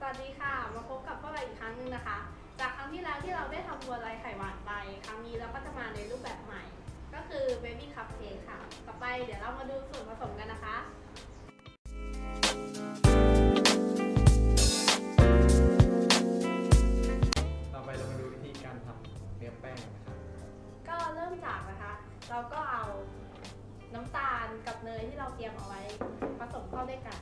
สวัสดีค่ะ มาพบกับพวกเราอีกครั้งหนึงนะคะ จากครั้งที่แล้วที่เราได้ทำบัวลอยไข่หวานไป ครั้งนี้เราก็จะมาในรูปแบบใหม่ ก็คือ Baby Cupcake ค่ะ ต่อไปเดี๋ยวเรามาดูส่วนผสมกันนะคะต่อไปเรามาดูวิธีการทำเนื้อแป้งกันนะครับก็เริ่มจากนะคะ เราก็เอาน้ำตาลกับเนยที่เราเตรียมเอาไว้ผสมเข้าด้วยกัน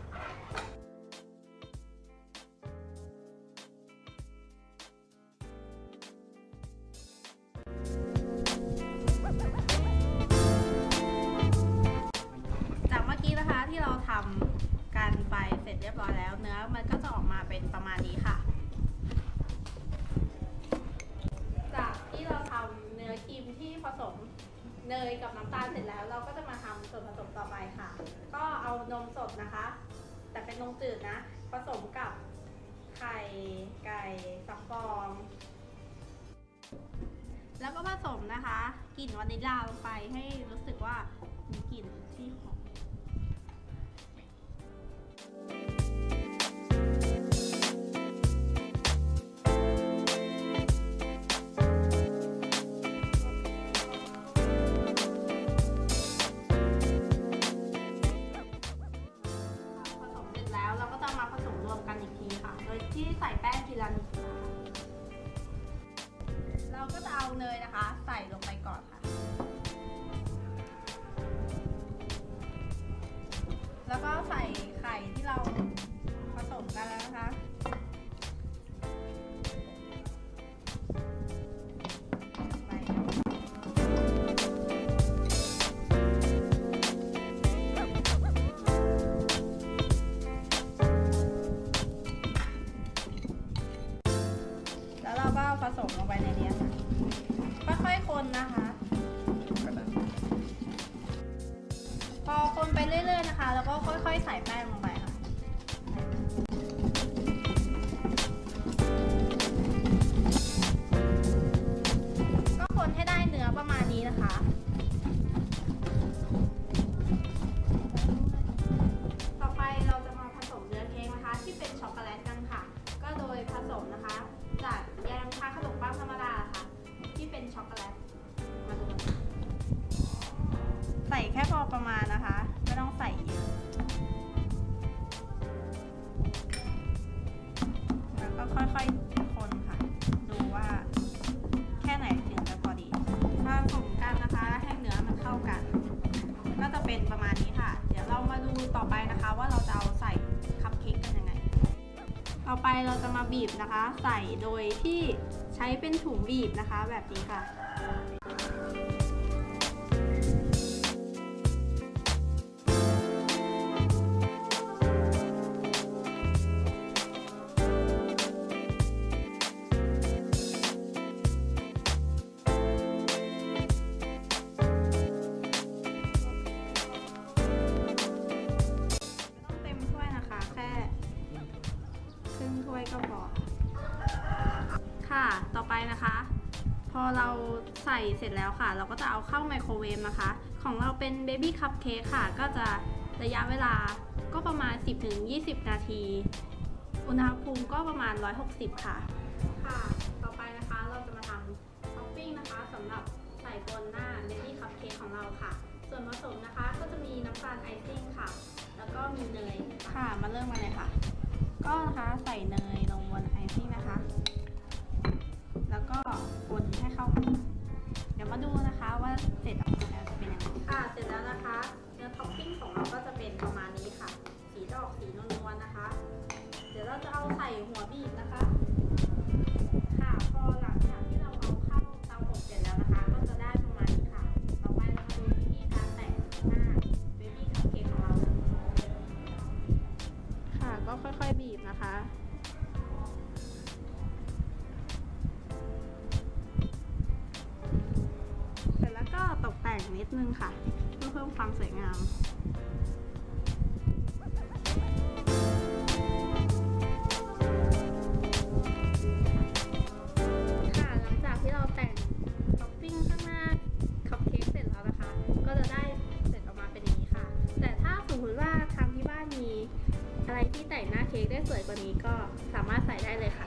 แล้วมันก็จะออกมาเป็นประมาณนี้ค่ะ จากที่เราทำเนื้อครีมที่ผสมเนยกับน้ำตาลเสร็จแล้ว เราก็จะมาทำส่วนผสมต่อไปค่ะ ก็เอานมสดนะคะ แต่เป็นนมจืดนะ ผสมกับไข่ไก่สับฟองแล้วก็ผสมนะคะกลิ่นวานิลลาลงไปให้รู้สึกว่ามีกลิ่นที่ีละนิดนะคะเราก็จะเอาเนยนะคะ ใส่ลงไปก่อนค่ะ แล้วก็ใส่ไข่ที่เราผสมกันแล้วนะคะ แล้วเราก็ผสมลงไปในนี้ค่ะค่อยๆคนนะคะกระดาษพอคนไปเรื่อยๆนะคะ แล้วก็ค่อยๆใส่แป้ง ค่อยๆคนค่ะ ดูว่าแค่ไหนถึงจะพอดีผสมกันนะคะให้เนื้อมันเข้ากัน ก็จะเป็นประมาณนี้ค่ะ เดี๋ยวเรามาดูต่อไปนะคะ ว่าเราจะเอาใส่คัพเค้กกันยังไง ต่อไปเราจะมาบีบนะคะ ใส่โดยที่ใช้เป็นถุงบีบนะคะ แบบนี้ค่ะ นะคะ พอเราใส่เสร็จแล้วค่ะ เราก็จะเอาเข้าไมโครเวฟนะคะ ของเราเป็นเบบี้คัพเค้กค่ะ ก็จะระยะเวลาก็ประมาณ 10-20 นาที อุณหภูมิก็ประมาณ 160 ค่ะ ค่ะ ต่อไปนะคะเราจะมาทำท็อปปิ้งนะคะสำหรับใส่บนหน้าเบบี้คัพเค้กของเราค่ะ ส่วนผสมนะคะก็จะมีน้ำตาลไอซิ่งค่ะ แล้วก็มีเนย ค่ะ มาเริ่มกันเลยค่ะ ก็นะคะใส่เนยลงบนไอซิ่งนะคะ หัวบีบนะคะ ค่ะ พอหลังจากที่เราเอาเข้าเตาอบเสร็จแล้วนะคะ ก็จะได้ประมาณนี้ค่ะ ต่อไปเรามาดูวิธีการแต่งหน้าเบบี้คัพเค้กของเรา ค่ะ ก็ค่อยๆบีบนะคะเสร็จแล้วก็ตกแต่งนิดนึงค่ะ เพื่อเพิ่มความสวยงาม ที่แต่งหน้าเค้กได้สวยกว่านี้ก็สามารถใส่ได้เลยค่ะ